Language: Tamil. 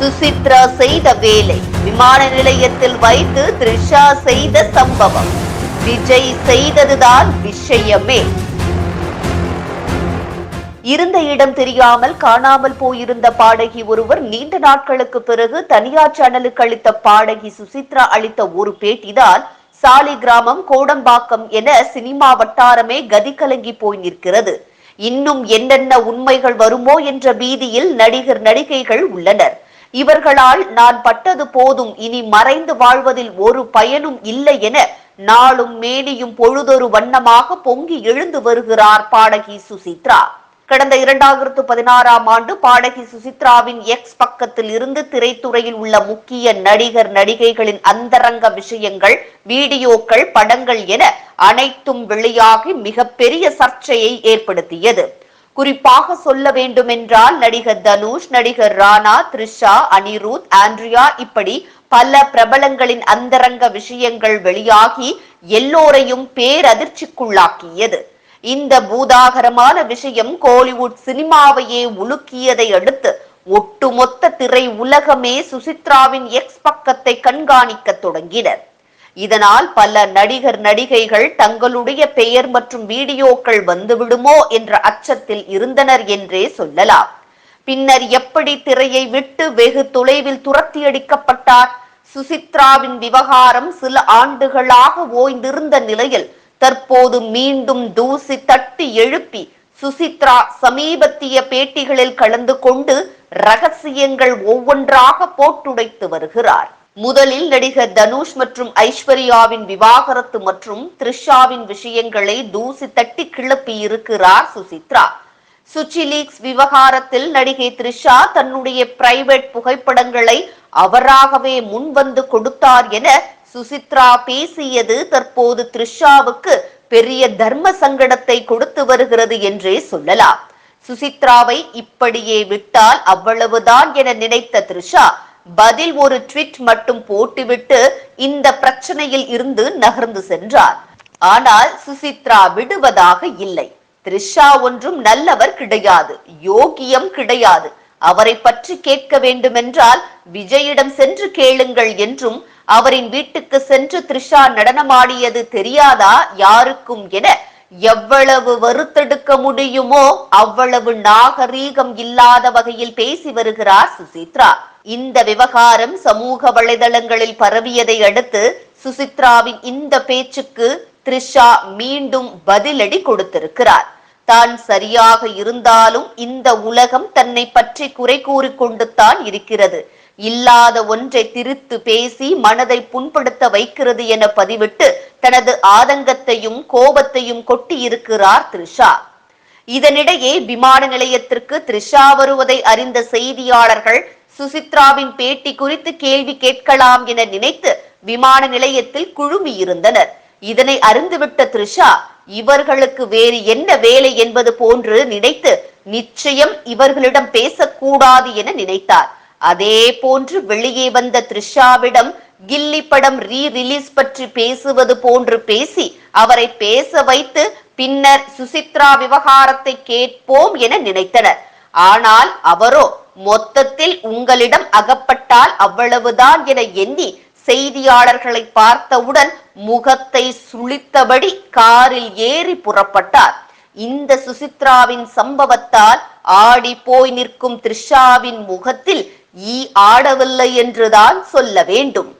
சுசித்ரா செய்த வேலை. விமான நிலையத்தில் வைத்து த்ரிஷா செய்த சம்பவம். விஜய் செய்ததுதான் விஷயமே. இருந்த இடம் தெரியாமல் காணாமல் போயிருந்த பாடகி ஒருவர் நீண்ட நாட்களுக்கு பிறகு தனியார் சேனலுக்கு அளித்த பாடகி சுசித்ரா அளித்த ஒரு பேட்டிதான் சாலி கிராமம் கோடம்பாக்கம் என சினிமா வட்டாரமே கதி கலங்கி போய் நிற்கிறது. இன்னும் என்னென்ன உண்மைகள் வருமோ என்ற பீதியில் நடிகர் நடிகைகள் உள்ளனர். இவர்களால் நான் பட்டது போதும் இனி மறைந்து வாழ்வதில் ஒரு பயனும் இல்லை என நாளும் மேனியும் பொழுதொரு வண்ணமாக பொங்கி எழுந்து வருகிறார் பாடகி சுசித்ரா. கடந்த இரண்டாயிரத்து பதினாறாம் ஆண்டு பாடகி சுசித்ராவின் எக்ஸ் பக்கத்தில் இருந்து திரைத்துறையில் உள்ள முக்கிய நடிகர் நடிகைகளின் அந்தரங்க விஷயங்கள் வீடியோக்கள் படங்கள் என அனைத்தும் வெளியாகி மிகப்பெரிய சர்ச்சையை ஏற்படுத்தியது. குறிப்பாக சொல்ல வேண்டுமென்றால் நடிகர் தனுஷ் நடிகர் ராணா த்ரிஷா அனிருத் ஆண்ட்ரியா இப்படி பல பிரபலங்களின் அந்தரங்க விஷயங்கள் வெளியாகி எல்லோரையும் பேரதிர்ச்சிக்குள்ளாக்கியது. இந்த பூதாகரமான விஷயம் கோலிவுட் சினிமாவையே உலுக்கியதை அடுத்து ஒட்டுமொத்த திரை உலகமே சுசித்ராவின் எக்ஸ் பக்கத்தை கண்காணிக்க தொடங்கினர். இதனால் பல நடிகர் நடிகைகள் தங்களுடைய பெயர் மற்றும் வீடியோக்கள் வந்துவிடுமோ என்ற அச்சத்தில் இருந்தனர் என்றே சொல்லலாம். பின்னர் எப்படி திரையை விட்டு வெகு தொலைவில் துரத்தியடிக்கப்பட்டார்? சுசித்ராவின் விவகாரம் சில ஆண்டுகளாக ஓய்ந்திருந்த நிலையில் தற்போது மீண்டும் தூசி தட்டி எழுப்பி சுசித்ரா சமீபத்திய பேட்டிகளில் கலந்து கொண்டு ரகசியங்கள் ஒவ்வொன்றாக போட்டுடைத்து வருகிறார். முதலில் நடிகர் தனுஷ் மற்றும் ஐஸ்வர்யாவின் விவாகரத்து மற்றும் த்ரிஷாவின் விஷயங்களை தூசி தட்டி கிளப்பி இருக்கிறார் சுசித்ரா. சுச்சி லீக்ஸ் விவகாரத்தில் நடிகை த்ரிஷா தன்னுடைய பிரைவேட் புகைப்படங்களை அவராகவே முன்வந்து கொடுத்தார் என சுசித்ரா பேசியது தற்போது த்ரிஷாவுக்கு பெரிய தர்ம சங்கடத்தை கொடுத்து வருகிறது என்றே சொல்லலாம். சுசித்ராவை இப்படியே விட்டால் அவ்வளவுதான் என நினைத்த த்ரிஷா பதில் ஒரு ட்விட் மட்டும் போட்டுவிட்டு இந்த பிரச்சனையில் இருந்து நகர்ந்து சென்றார். ஆனால் சுசித்ரா விடுவதாக இல்லை. த்ரிஷா ஒன்றும் நல்லவர் கிடையாது யோகியம் கிடையாது. அவரை பற்றி கேட்க வேண்டுமென்றால் விஜயிடம் சென்று கேளுங்கள் என்றும் அவரின் வீட்டுக்கு சென்று த்ரிஷா நடனமாடியது தெரியாதா யாருக்கும் என எவ்வளவு வறுத்தெடுக்க முடியுமோ அவ்வளவு நாகரீகம் இல்லாத வகையில் பேசி வருகிறார் சுசித்ரா. இந்த விவகாரம் சமூக வலைதளங்களில் பரவியதை அடுத்து சுசித்ராவின் இந்த பேச்சுக்கு த்ரிஷா மீண்டும் பதிலடி கொடுத்திருக்கிறார். தான் சரியாக இருந்தாலும் இந்த உலகம் தன்னை பற்றி குறை கூறிக்கொண்டு தான் இருக்கிறது. இல்லாத ஒன்றை திரித்து பேசி மனதை புண்படுத்த வைக்கிறது என பதிவிட்டு தனது ஆதங்கத்தையும் கோபத்தையும் கொட்டியிருக்கிறார் த்ரிஷா. இதனிடையே விமான நிலையத்திற்கு த்ரிஷா வருவதை அறிந்த செய்தியாளர்கள் சுசித்ராவின் பேட்டி குறித்து கேள்வி கேட்கலாம் என நினைத்து விமான நிலையத்தில் குழுமியிருந்தனர். இதனை அறிந்துவிட்ட த்ரிஷா இவர்களுக்கு வேறு என்ன வேலை என்பது போன்று நினைத்து நிச்சயம் இவர்களிடம் பேசக்கூடாது என நினைத்தார். அதே போன்று வெளியே வந்த த்ரிஷாவிடம் கில்லி படம் ரீ ரிலீஸ் பற்றி பேசுவது போன்று பேசி அவரை பேச வைத்து பின்னர் சுசித்ரா விவகாரத்தை கேட்போம் என நினைத்தனர். ஆனால் அவரோ மொத்தத்தில் உங்களிடம் அகப்பட்டால் அவ்வளவுதான் என எண்ணி செய்தியாளர்களை பார்த்தவுடன் முகத்தை சுளித்தபடி காரில் ஏறி புறப்பட்டார். இந்த சுசித்ராவின் சம்பவத்தால் ஆடி போய் நிற்கும் த்ரிஷாவின் முகத்தில் ஈ ஆடவில்லை என்றுதான் சொல்ல வேண்டும்.